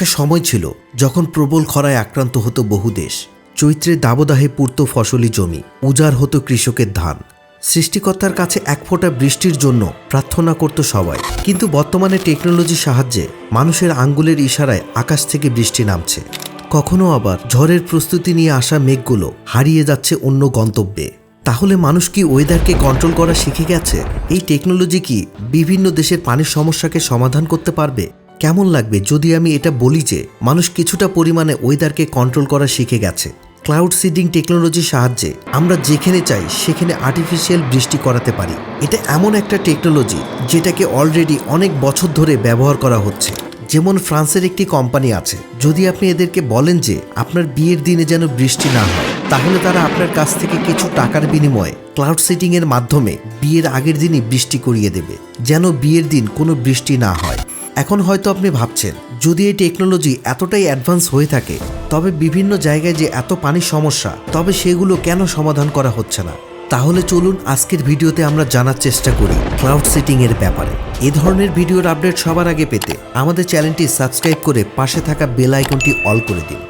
একটা সময় ছিল যখন প্রবল খরায় আক্রান্ত হতো বহু দেশ। চৈত্রের দাবদাহে পূর্ত ফসলি জমি, উজাড় হতো কৃষকের ধান। সৃষ্টিকর্তার কাছে এক ফোঁটা বৃষ্টির জন্য প্রার্থনা করত সবাই। কিন্তু বর্তমানে টেকনোলজির সাহায্যে মানুষের আঙ্গুলের ইশারায় আকাশ থেকে বৃষ্টি নামছে। কখনো আবার ঝড়ের প্রস্তুতি নিয়ে আসা মেঘগুলো হারিয়ে যাচ্ছে অন্য গন্তব্যে। তাহলে মানুষ কি ওয়েদারকে কন্ট্রোল করা শিখে গেছে? এই টেকনোলজি কি বিভিন্ন দেশের পানির সমস্যাকে সমাধান করতে পারবে? কেমন লাগবে যদি আমি এটা বলি যে মানুষ কিছুটা পরিমাণে ওয়েদারকে কন্ট্রোল করা শিখে গেছে? ক্লাউড সিডিং টেকনোলজির সাহায্যে আমরা যেখানে চাই সেখানে আর্টিফিশিয়াল বৃষ্টি করাতে পারি। এটা এমন একটা টেকনোলজি যেটাকে অলরেডি অনেক বছর ধরে ব্যবহার করা হচ্ছে। যেমন ফ্রান্সের একটি কোম্পানি আছে। যদি আপনি এদেরকে বলেন যে আপনার বিয়ের দিনে যেন বৃষ্টি না হয়, তাহলে তারা আপনার কাছ থেকে কিছু টাকার বিনিময়ে ক্লাউড সিটিং এর মাধ্যমে বিয়ের আগের দিনই বৃষ্টি করিয়ে দেবে। যেন বিয়ের দিন কোনো বৃষ্টি না হয়। এখন হয়তো আপনি ভাবছেন, যদি এই টেকনোলজি এতটাই অ্যাডভান্স হয়ে থাকে, তবে বিভিন্ন জায়গায় যে এত পানির সমস্যা, তবে সেগুলো কেন সমাধান করা হচ্ছে না? তাহলে চলুন আজকের ভিডিওতে আমরা জানার চেষ্টা করি ক্লাউড সিটিং এর ব্যাপারে। এ ধরনের ভিডিওর আপডেট সবার আগে পেতে আমাদের চ্যানেলটি সাবস্ক্রাইব করে পাশে থাকা বেল আইকনটি অল করে দিন।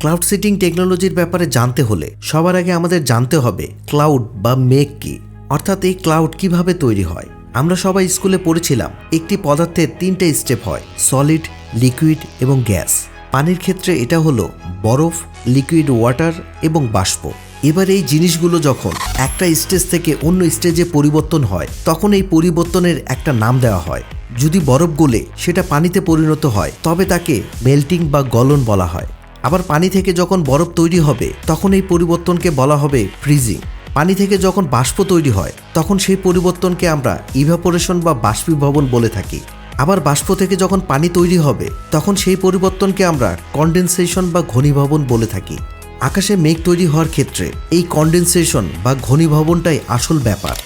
ক্লাউড সিটিং টেকনোলজির ব্যাপারে জানতে হলে সবার আগে আমাদের জানতে হবে ক্লাউড বা মেঘ কি, অর্থাৎ এই ক্লাউড কীভাবে তৈরি হয়। আমরা সবাই স্কুলে পড়েছিলাম, একটি পদার্থের তিনটে স্টেপ হয় সলিড লিকুইড এবং গ্যাস পানির ক্ষেত্রে এটা হলো বরফ লিকুইড ওয়াটার এবং বাষ্প। এবার এই জিনিসগুলো যখন একটা স্টেজ থেকে অন্য স্টেজে পরিবর্তন হয়, তখন এই পরিবর্তনের একটা নাম দেওয়া হয়। যদি বরফ গলে সেটা পানিতে পরিণত হয়, তবে তাকে মেল্টিং বা গলন বলা হয়। আবার পানি থেকে যখন বরফ তৈরি হবে, তখন এই পরিবর্তনকে বলা হবে ফ্রিজিং পানি থেকে যখন বাষ্প তৈরি হয়, তখন সেই পরিবর্তনকে আমরা ইভাপোরেশন বা বাষ্পীভবন বলে থাকি। আবার বাষ্প থেকে যখন পানি তৈরি হবে, তখন সেই পরিবর্তনকে আমরা কন্ডেনসেশন বা ঘনীভবন বলে থাকি। আকাশে মেঘ তৈরি হওয়ার ক্ষেত্রে এই কন্ডেনসেশন বা ঘনীভবনটাই আসল ব্যাপার।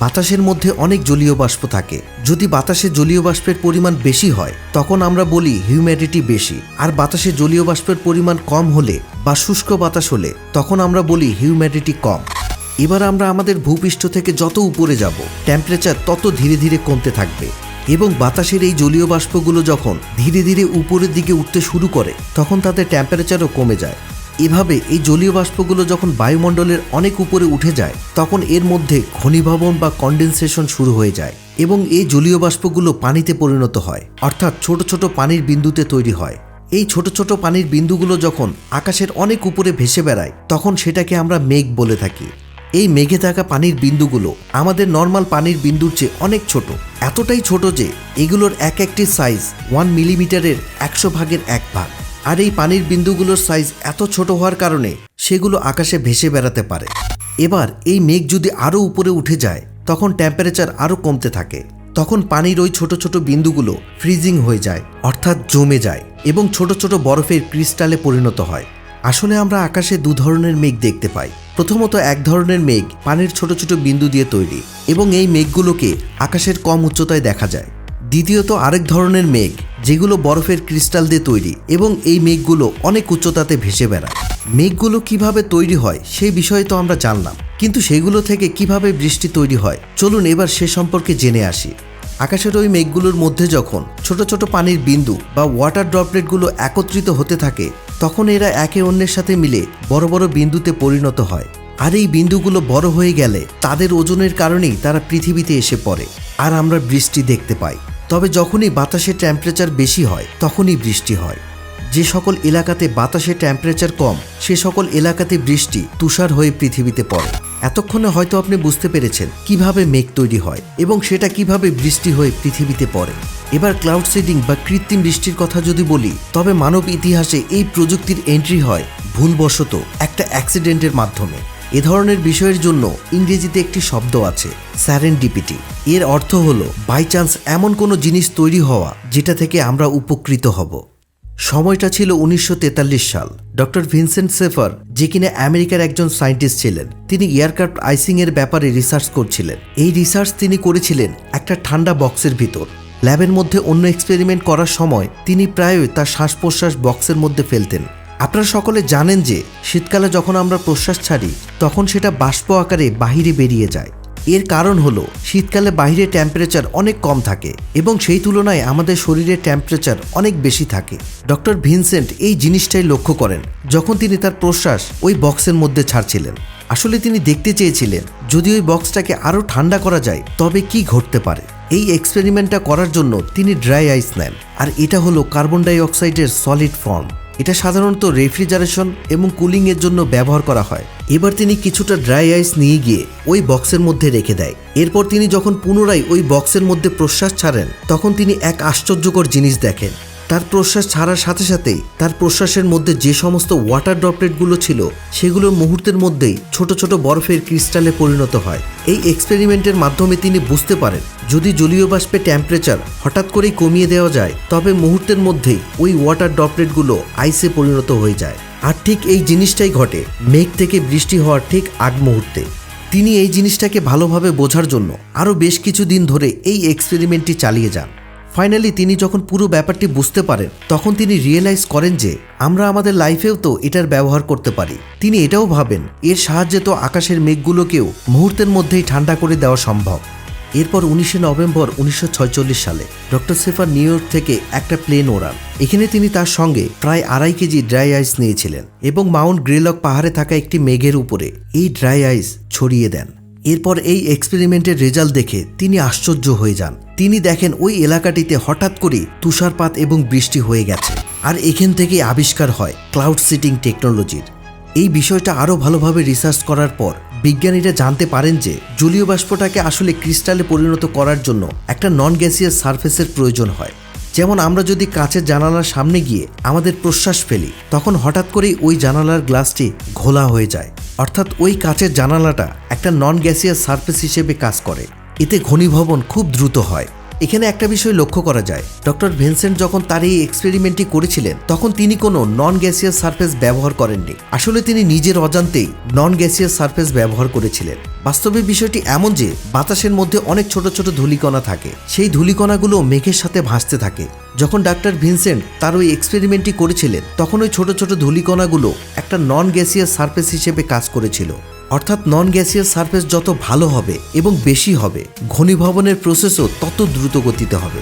বাতাসের মধ্যে অনেক জলীয় বাষ্প থাকে। যদি বাতাসে জলীয় বাষ্পের পরিমাণ বেশি হয়, তখন আমরা বলি হিউম্যাডিটি বেশি। আর বাতাসে জলীয় বাষ্পের পরিমাণ কম হলে বা শুষ্ক বাতাস হলে, তখন আমরা বলি হিউম্যাডিটি কম। এবার আমরা আমাদের ভূপৃষ্ঠ থেকে যত উপরে যাব টেম্পারেচার তত ধীরে ধীরে কমতে থাকবে এবং বাতাসের এই জলীয় বাষ্পগুলো যখন ধীরে ধীরে উপরের দিকে উঠতে শুরু করে, তখন তাদের টেম্পারেচারও কমে যায়। এভাবে এই জলীয় বাষ্পগুলো যখন বায়ুমণ্ডলের অনেক উপরে উঠে যায়, তখন এর মধ্যে ঘনীভবন বা কন্ডেনসেশন শুরু হয়ে যায় এবং এই জলীয় বাষ্পগুলো পানিতে পরিণত হয়, অর্থাৎ ছোট ছোট পানির বিন্দুতে তৈরি হয়। এই ছোট ছোট পানির বিন্দুগুলো যখন আকাশের অনেক উপরে ভেসে বেড়ায়, তখন সেটাকে আমরা মেঘ বলে থাকি। এই মেঘে থাকা পানির বিন্দুগুলো আমাদের নর্মাল পানির বিন্দুর চেয়ে অনেক ছোট। এতটাই ছোট যে এগুলোর এক একটি সাইজ ওয়ান মিলিমিটারের একশো ভাগের এক ভাগ। আর এই পানির বিন্দুগুলোর সাইজ এত ছোট হওয়ার কারণে সেগুলো আকাশে ভেসে বেড়াতে পারে। এবার এই মেঘ যদি আরও উপরে উঠে যায়, তখন টেম্পারেচার আরও কমতে থাকে। তখন পানির ওই ছোট ছোট বিন্দুগুলো ফ্রিজিং হয়ে যায়, অর্থাৎ জমে যায় এবং ছোট ছোট বরফের ক্রিস্টালে পরিণত হয়। আসলে আমরা আকাশে দু ধরনের মেঘ দেখতে পাই। প্রথমত এক ধরনের মেঘ পানির ছোট ছোট বিন্দু দিয়ে তৈরি এবং এই মেঘগুলোকে আকাশের কম উচ্চতায় দেখা যায়। দ্বিতীয়ত আরেক ধরনের মেঘ যেগুলো বরফের ক্রিস্টাল দিয়ে তৈরি এবং এই মেঘগুলো অনেক উচ্চতাতে ভেসে বেড়ায়। মেঘগুলো কীভাবে তৈরি হয় সেই বিষয়ে তো আমরা জানলাম, কিন্তু সেগুলো থেকে কীভাবে বৃষ্টি তৈরি হয়, চলুন এবার সে সম্পর্কে জেনে আসি। আকাশের ওই মেঘগুলোর মধ্যে যখন ছোট ছোট পানির বিন্দু বা ওয়াটার ড্রপলেটগুলো একত্রিত হতে থাকে তখন এরা একে অন্যের সাথে মিলে বড় বড় বিন্দুতে পরিণত হয়। আর এই বিন্দুগুলো বড় হয়ে গেলে তাদের ওজনের কারণেই তারা পৃথিবীতে এসে পড়ে। আর আমরা বৃষ্টি দেখতে পাই। তবে যখনই বাতাসের টেম্পারেচার বেশি হয়, তখনই বৃষ্টি হয়। যে সকল এলাকাতে বাতাসের টেম্পারেচার কম, সে সকল এলাকাতে বৃষ্টি তুষার হয়ে পৃথিবীতে পড়ে। এতক্ষণে হয়তো আপনি বুঝতে পেরেছেন কীভাবে মেঘ তৈরি হয় এবং সেটা কীভাবে বৃষ্টি হয়ে পৃথিবীতে পড়ে। এবার ক্লাউড সিডিং বা কৃত্রিম বৃষ্টির কথা যদি বলি, তবে মানব ইতিহাসে এই প্রযুক্তির এন্ট্রি হয় ভুলবশত একটা অ্যাক্সিডেন্টের মাধ্যমে। এ ধরনের বিষয়ের জন্য ইংরেজিতে একটি শব্দ আছে স্যারেন্ডিপিটি এর অর্থ হলো বাই চান্স এমন কোনো জিনিস তৈরি হওয়া, যেটা থেকে আমরা উপকৃত হব। সময়টা ছিল উনিশশো তেতাল্লিশ সাল। ডক্টর ভিনসেন্ট সেফার, যে কিনা আমেরিকার একজন সায়েন্টিস্ট ছিলেন, তিনি এয়ারক্রাফট আইসিং এর ব্যাপারে রিসার্চ করছিলেন। এই রিসার্চ তিনি করেছিলেন একটা ঠান্ডা বক্সের ভিতর। ল্যাবের মধ্যে অন্য এক্সপেরিমেন্ট করার সময় তিনি প্রায়ই তার শ্বাস প্রশ্বাস বক্সের মধ্যে ফেলতেন। আপনারা সকলে জানেন যে, শীতকালে যখন আমরা প্রশ্বাস ছাড়ি, তখন সেটা বাষ্প আকারে বাহিরে বেরিয়ে যায়। এর কারণ হলো, শীতকালে বাইরে টেম্পারেচার অনেক কম থাকে এবং সেই তুলনায় আমাদের শরীরের টেম্পারেচার অনেক বেশি থাকে। ডক্টর ভিনসেন্ট এই জিনিসটাই লক্ষ্য করেন যখন তিনি তার প্রশ্বাস ওই বক্সের মধ্যে ছাড়ছিলেন। আসলে তিনি দেখতে চেয়েছিলেন, যদি ওই বক্সটাকে আরও ঠান্ডা করা যায়, তবে কি ঘটতে পারে? এই এক্সপেরিমেন্টটা করার জন্য তিনি ড্রাই আইস নেন। আর এটা হলো কার্বন ডাই অক্সাইডের সলিড ফর্ম এটা সাধারণত রেফ্রিজারেশন এবং কুলিংয়ের জন্য ব্যবহার করা হয়। এবার তিনি কিছুটা ড্রাই আইস নিয়ে গিয়ে ওই বক্সের মধ্যে রেখে দেয়। এরপর তিনি যখন পুনরায় ওই বক্সের মধ্যে প্রশ্বাস ছাড়েন, তখন তিনি এক আশ্চর্যকর জিনিস দেখেন। তার প্রশ্বাস ছাড়ার সাথে সাথেই তার প্রশ্বাসের মধ্যে যে সমস্ত ওয়াটার ড্রপলেটগুলো ছিল সেগুলো মুহূর্তের মধ্যেই ছোট ছোট বরফের ক্রিস্টালে পরিণত হয়। এই এক্সপেরিমেন্টের মাধ্যমে তিনি বুঝতে পারেন, যদি জলীয় বাষ্পের টেম্পারেচার হঠাৎ করেই কমিয়ে দেওয়া যায়, তবে মুহূর্তের মধ্যেই ওই ওয়াটার ড্রপলেটগুলো আইসে পরিণত হয়ে যায়। আর ঠিক এই জিনিসটাই ঘটে মেঘ থেকে বৃষ্টি হওয়ার ঠিক আগ মুহূর্তে। তিনি এই জিনিসটাকে ভালোভাবে বোঝার জন্য আরও বেশ কিছু দিন ধরে এই এক্সপেরিমেন্টটি চালিয়ে যান। ফাইনালি তিনি যখন পুরো ব্যাপারটি বুঝতে পারেন তখন তিনি রিয়েলাইজ করেন যে আমরা আমাদের লাইফেও তো এটার ব্যবহার করতে পারি। তিনি এটাও ভাবেন, এর সাহায্যে তো আকাশের মেঘগুলোকেও মুহূর্তের মধ্যেই ঠান্ডা করে দেওয়া সম্ভব। এরপর উনিশে নভেম্বর উনিশশো সালে, ডক্টর সেফার নিউ ইয়র্ক থেকে একটা প্লেন ওড়ান। এখানে তিনি তার সঙ্গে প্রায় আড়াই কেজি ড্রাই আইস নিয়েছিলেন এবং মাউন্ট গ্রেলক পাহাড়ে থাকা একটি মেঘের উপরে এই ড্রাই আইস ছড়িয়ে দেন। এরপর এই এক্সপেরিমেন্টের রেজাল্ট দেখে তিনি আশ্চর্য হয়ে যান। তিনি দেখেন ওই এলাকাটিতে হঠাৎ করে তুষারপাত এবং বৃষ্টি হয়ে গেছে আর এখান থেকে আবিষ্কার হয় ক্লাউড সিটিং টেকনোলজির এই বিষয়টা আরও ভালোভাবে রিসার্চ করার পর বিজ্ঞানীরা জানতে পারেন যে জলীয় বাষ্পটাকে আসলে ক্রিস্টালে পরিণত করার জন্য একটা নন গ্যাসিয়াস সারফেসের প্রয়োজন হয়। যেমন আমরা যদি কাঁচের জানালার সামনে গিয়ে আমাদের প্রশ্বাস ফেলি, তখন হঠাৎ করেই ওই জানালার গ্লাসটি ঘোলা হয়ে যায়। অর্থাৎ ওই কাঁচের জানালাটা একটা নন গ্যাসিয়াস সারফেস হিসেবে কাজ করে। এতে ঘনীভবন খুব দ্রুত হয়। এখানে একটা বিষয় লক্ষ্য করা যায়। ডক্টর ভেনসেন্ট যখন তার এই এক্সপেরিমেন্টটি করেছিলেন, তখন তিনি কোনো নন গ্যাসিয়াস সারফেস ব্যবহার করেননি। আসলে তিনি নিজের অজান্তেই নন গ্যাসিয়াস সারফেস ব্যবহার করেছিলেন। বাস্তবে বিষয়টি এমন যে, বাতাসের মধ্যে অনেক ছোট ছোট ধূলিকণা থাকে। সেই ধূলিকণাগুলো মেঘের সাথে ভাসতে থাকে। যখন ডাক্তার ভিনসেন্ট তার ওই এক্সপেরিমেন্টটি করেছিলেন, তখন ওই ছোট ছোট ধূলিকণাগুলো একটা নন গ্যাসিয়াস সারফেস হিসেবে কাজ করেছিল। অর্থাৎ নন গ্যাসিয়াস সারফেস যত ভালো হবে এবং বেশি হবে, ঘনীভবনের প্রসেসও তত দ্রুত গতিতে হবে।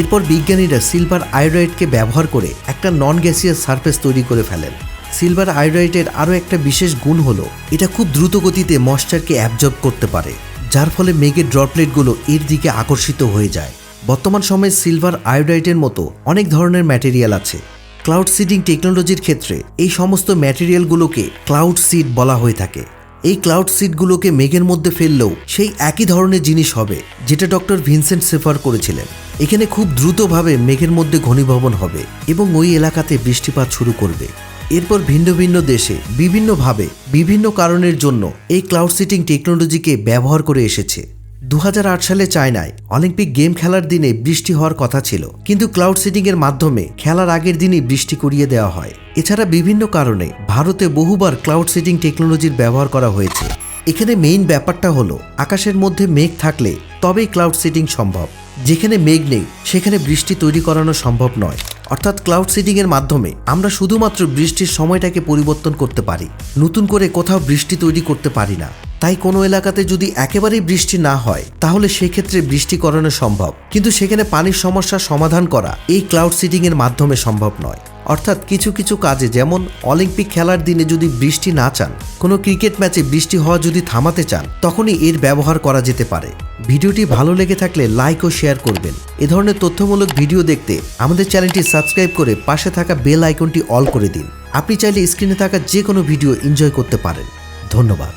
এরপর বিজ্ঞানীরা সিলভার আয়োডাইডকে ব্যবহার করে একটা নন গ্যাসিয়াস সারফেস তৈরি করে ফেলেন। সিলভার আয়োডাইডের আরও একটা বিশেষ গুণ হলো, এটা খুব দ্রুত গতিতে ময়েশ্চারকে অ্যাবজর্ব করতে পারে, যার ফলে মেঘের ড্রপলেটগুলো এর দিকে আকর্ষিত হয়ে যায়। বর্তমান সময়ে সিলভার আয়োডাইডের মতো অনেক ধরনের ম্যাটেরিয়াল আছে। ক্লাউড সিডিং টেকনোলজির ক্ষেত্রে এই সমস্ত ম্যাটেরিয়ালগুলোকে ক্লাউড সিড বলা হয়ে থাকে। এই ক্লাউড সিটগুলোকে মেঘের মধ্যে ফেললেও সেই একই ধরনের জিনিস হবে, যেটা ডক্টর ভিনসেন্ট সেফার করেছিলেন। এখানে খুব দ্রুতভাবে মেঘের মধ্যে ঘনীভবন হবে এবং ওই এলাকাতে বৃষ্টিপাত শুরু করবে। এরপর ভিন্ন ভিন্ন দেশে বিভিন্নভাবে বিভিন্ন কারণের জন্য এই ক্লাউড সিটিং টেকনোলজিকে ব্যবহার করে এসেছে। দু হাজার আট সালে চায়নায় অলিম্পিক গেম খেলার দিনে বৃষ্টি হওয়ার কথা ছিল। কিন্তু ক্লাউড সিটিং এর মাধ্যমে খেলার আগের দিনই বৃষ্টি করিয়ে দেওয়া হয়। এছাড়া বিভিন্ন কারণে ভারতে বহুবার ক্লাউড সিটিং টেকনোলজির ব্যবহার করা হয়েছে। এখানে মেইন ব্যাপারটা হলো, আকাশের মধ্যে মেঘ থাকলে তবেই ক্লাউড সিটিং সম্ভব। যেখানে মেঘ নেই, সেখানে বৃষ্টি তৈরি করানো সম্ভব নয়। অর্থাৎ ক্লাউড সিডিং এর মাধ্যমে আমরা শুধুমাত্র বৃষ্টির সময়টাকে পরিবর্তন করতে পারি। নতুন করে কোথাও বৃষ্টি তৈরি করতে পারি না। তাই কোনো এলাকাতে যদি একেবারেই বৃষ্টি না হয়, তাহলে সেক্ষেত্রে বৃষ্টি করানো সম্ভব। কিন্তু সেখানে পানির সমস্যার সমাধান করা এই ক্লাউড সিডিং এর মাধ্যমে সম্ভব নয়। অর্থাৎ কিছু কিছু কাজে যেমন অলিম্পিক খেলার দিনে যদি বৃষ্টি না চান, কোনো ক্রিকেট ম্যাচে বৃষ্টি হওয়া যদি থামাতে চান, তখনই এর ব্যবহার করা যেতে পারে। ভিডিওটি ভালো লেগে থাকলে লাইক ও শেয়ার করবেন। এ ধরনের তথ্যমূলক ভিডিও দেখতে আমাদের চ্যানেলটি সাবস্ক্রাইব করে পাশে থাকা বেল আইকনটি অল করে দিন। আপনি চাইলে স্ক্রিনে থাকা যে কোনো ভিডিও এনজয় করতে পারেন। ধন্যবাদ।